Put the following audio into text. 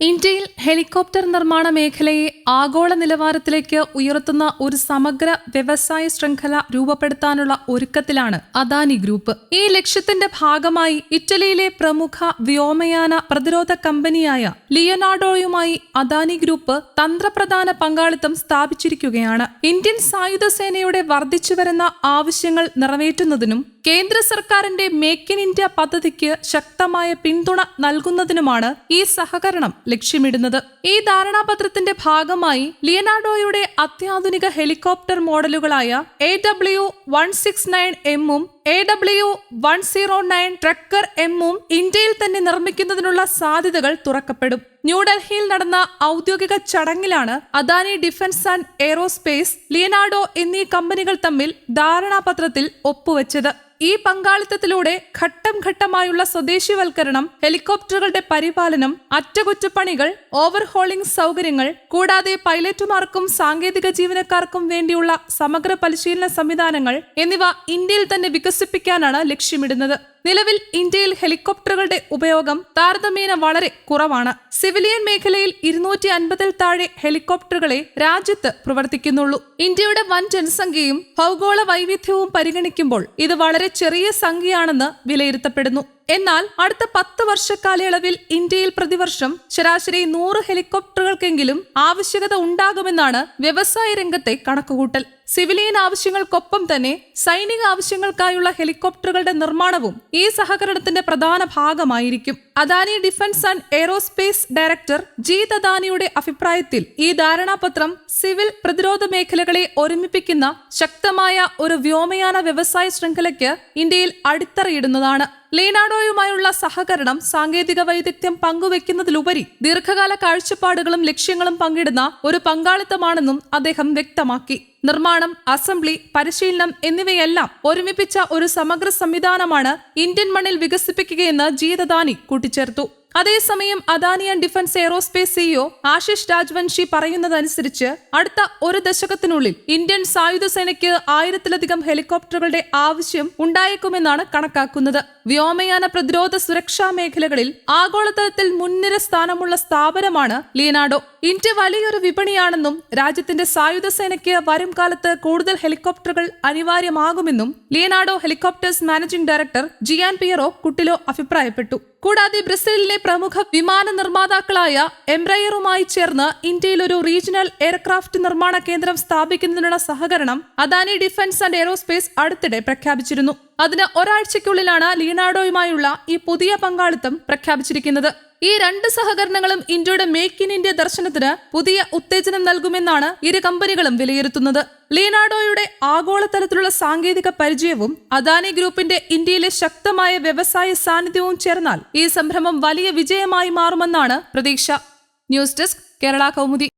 ഇന്ത്യയിൽ ഹെലികോപ്റ്റർ നിർമ്മാണ മേഖലയെ ആഗോള നിലവാരത്തിലേക്ക് ഉയർത്തുന്ന ഒരു സമഗ്ര വ്യവസായ ശൃംഖല രൂപപ്പെടുത്താനുള്ള ഒരുക്കത്തിലാണ് അദാനി ഗ്രൂപ്പ്. ഈ ലക്ഷ്യത്തിന്റെ ഭാഗമായി ഇറ്റലിയിലെ പ്രമുഖ വ്യോമയാന പ്രതിരോധ കമ്പനിയായ ലിയനാർഡോയുമായി അദാനി ഗ്രൂപ്പ് തന്ത്രപ്രധാന പങ്കാളിത്തം സ്ഥാപിച്ചിരിക്കുകയാണ്. ഇന്ത്യൻ സായുധ സേനയുടെ വർദ്ധിച്ചുവരുന്ന ആവശ്യങ്ങൾ നിറവേറ്റുന്നതിനും കേന്ദ്ര സർക്കാരിന്റെ മേക്ക് ഇൻ ഇന്ത്യ പദ്ധതിക്ക് ശക്തമായ പിന്തുണ നൽകുന്നതിനുമാണ് ഈ സഹകരണം ലക്ഷ്യമിടുന്നത്. ഈ ധാരണാപത്രത്തിന്റെ ഭാഗമായി ലിയനാർഡോയുടെ അത്യാധുനിക helicopter മോഡലുകളായ A W one six nine എമ്മും A W one zero nine trekker എമ്മും ഇന്ത്യയിൽ തന്നെ നിർമ്മിക്കുന്നതിനുള്ള സാധ്യതകൾ തുറക്കപ്പെടും. ന്യൂഡൽഹിയിൽ നടന്ന ഔദ്യോഗിക ചടങ്ങിലാണ് Adani defence and aerospace Leonardo എന്നീ കമ്പനികൾ തമ്മിൽ ധാരണാപത്രത്തിൽ ഒപ്പുവെച്ചത്. ഈ പങ്കാളിത്തത്തിലൂടെ ഘട്ടം ഘട്ടമായുള്ള സ്വദേശിവൽക്കരണം ഹെലികോപ്റ്ററുകളുടെ പരിപാലനം അറ്റകുറ്റപ്പണികൾ ഓവർഹോളിംഗ് സൗകര്യങ്ങൾ കൂടാതെ പൈലറ്റുമാർക്കും സാങ്കേതിക ജീവനക്കാർക്കും വേണ്ടിയുള്ള സമഗ്ര പരിശീലന സംവിധാനങ്ങൾ എന്നിവ ഇന്ത്യയിൽ തന്നെ വികസിപ്പിക്കാനാണ് ലക്ഷ്യമിടുന്നത്. നിലവിൽ ഇന്ത്യയിൽ ഹെലികോപ്റ്ററുകളുടെ ഉപയോഗം താരതമ്യേന വളരെ കുറവാണ്. സിവിലിയൻ മേഖലയിൽ ഇരുന്നൂറ്റി അൻപതിൽ താഴെ ഹെലികോപ്റ്ററുകളെ രാജ്യത്ത് പ്രവർത്തിക്കുന്നുള്ളൂ. ഇന്ത്യയുടെ വൻ ജനസംഖ്യയും ഭൗഗോള വൈവിധ്യവും പരിഗണിക്കുമ്പോൾ ഇത് വളരെ ചെറിയ സംഖ്യയാണെന്ന് വിലയിരുത്തപ്പെടുന്നു. എന്നാൽ അടുത്ത പത്ത് വർഷക്കാലയളവിൽ ഇന്ത്യയിൽ പ്രതിവർഷം ശരാശരി നൂറ് ഹെലികോപ്റ്ററുകൾക്കെങ്കിലും ആവശ്യകത ഉണ്ടാകുമെന്നാണ് വ്യവസായ രംഗത്തെ കണക്കുകൂട്ടൽ. സിവിലിയൻ ആവശ്യങ്ങൾക്കൊപ്പം തന്നെ സൈനിക ആവശ്യങ്ങൾക്കായുള്ള ഹെലികോപ്റ്ററുകളുടെ നിർമ്മാണവും ഈ സഹകരണത്തിന്റെ പ്രധാന ഭാഗമായിരിക്കും. Adani defence and aerospace director Jeet അദാനിയുടെ അഭിപ്രായത്തിൽ ഈ ധാരണാപത്രം സിവിൽ പ്രതിരോധ മേഖലകളെ ഒരുമിപ്പിക്കുന്ന ശക്തമായ ഒരു വ്യോമയാന വ്യവസായ ശൃംഖലയ്ക്ക് ഇന്ത്യയിൽ അടിത്തറയിടുന്നതാണ്. ലീനാഡോയുമായുള്ള സഹകരണം സാങ്കേതിക വൈദഗ്ധ്യം പങ്കുവെക്കുന്നതിലുപരി ദീർഘകാല കാഴ്ചപ്പാടുകളും ലക്ഷ്യങ്ങളും പങ്കിടുന്ന ഒരു പങ്കാളിത്തമാണെന്നും അദ്ദേഹം വ്യക്തമാക്കി. നിർമ്മാണം അസംബ്ലി പരിശീലനം എന്നിവയെല്ലാം ഒരുമിപ്പിച്ച ഒരു സമഗ്ര സംവിധാനമാണ് ഇന്ത്യൻ മണ്ണിൽ വികസിപ്പിക്കുകയെന്ന് ജീതദാനി കൂട്ടിച്ചേർത്തു. അതേസമയം Adani and defence aerospace CEO Ashish Rajvanshi പറയുന്നതനുസരിച്ച് അടുത്ത ഒരു ദശകത്തിനുള്ളിൽ ഇന്ത്യൻ സായുധ സേനയ്ക്ക് ആയിരത്തിലധികം ഹെലികോപ്റ്ററുകളുടെ ആവശ്യം ഉണ്ടായേക്കുമെന്നാണ് കണക്കാക്കുന്നത്. വ്യോമയാന പ്രതിരോധ സുരക്ഷാ മേഖലകളിൽ ആഗോളതലത്തിൽ മുൻനിര സ്ഥാനമുള്ള സ്ഥാപനമാണ് ലിയനാഡോ. ഇന്ത്യ വലിയൊരു വിപണിയാണെന്നും രാജ്യത്തിന്റെ സായുധ സേനയ്ക്ക് വരും കാലത്ത് കൂടുതൽ ഹെലികോപ്റ്ററുകൾ അനിവാര്യമാകുമെന്നും Leonardo Helicopters managing director Gian Piero Cutillo അഭിപ്രായപ്പെട്ടു. കൂടാതെ ബ്രസീലിലെ പ്രമുഖ വിമാന നിർമ്മാതാക്കളായ എംബ്രയറുമായി ചേർന്ന് ഇന്ത്യയിൽ ഒരു റീജിയണൽ എയർക്രാഫ്റ്റ് നിർമ്മാണ കേന്ദ്രം സ്ഥാപിക്കുന്നതിനുള്ള സഹകരണം അദാനി ഡിഫൻസ് ആൻഡ് എയ്റോസ്പേസ് അടുത്തിടെ പ്രഖ്യാപിച്ചിരുന്നു. അതിന് ഒരാഴ്ചയ്ക്കുള്ളിലാണ് ലിയനാർഡോയുമായുള്ള ഈ പുതിയ പങ്കാളിത്തം പ്രഖ്യാപിച്ചിരിക്കുന്നത്. ഈ രണ്ട് സഹകരണങ്ങളും ഇന്ത്യയുടെ മേക്ക് ഇൻ ഇന്ത്യ ദർശനത്തിന് പുതിയ ഉത്തേജനം നൽകുമെന്നാണ് ഇരു കമ്പനികളും വിലയിരുത്തുന്നത്. ലിയനാർഡോയുടെ ആഗോളതലത്തിലുള്ള സാങ്കേതിക പരിചയവും അദാനി ഗ്രൂപ്പിന്റെ ഇന്ത്യയിലെ ശക്തമായ വ്യവസായ സാന്നിധ്യവും ചേർന്നാൽ ഈ സംരംഭം വലിയ വിജയമായി മാറുമെന്നാണ് പ്രതീക്ഷ. News desk Kerala Kaumudi.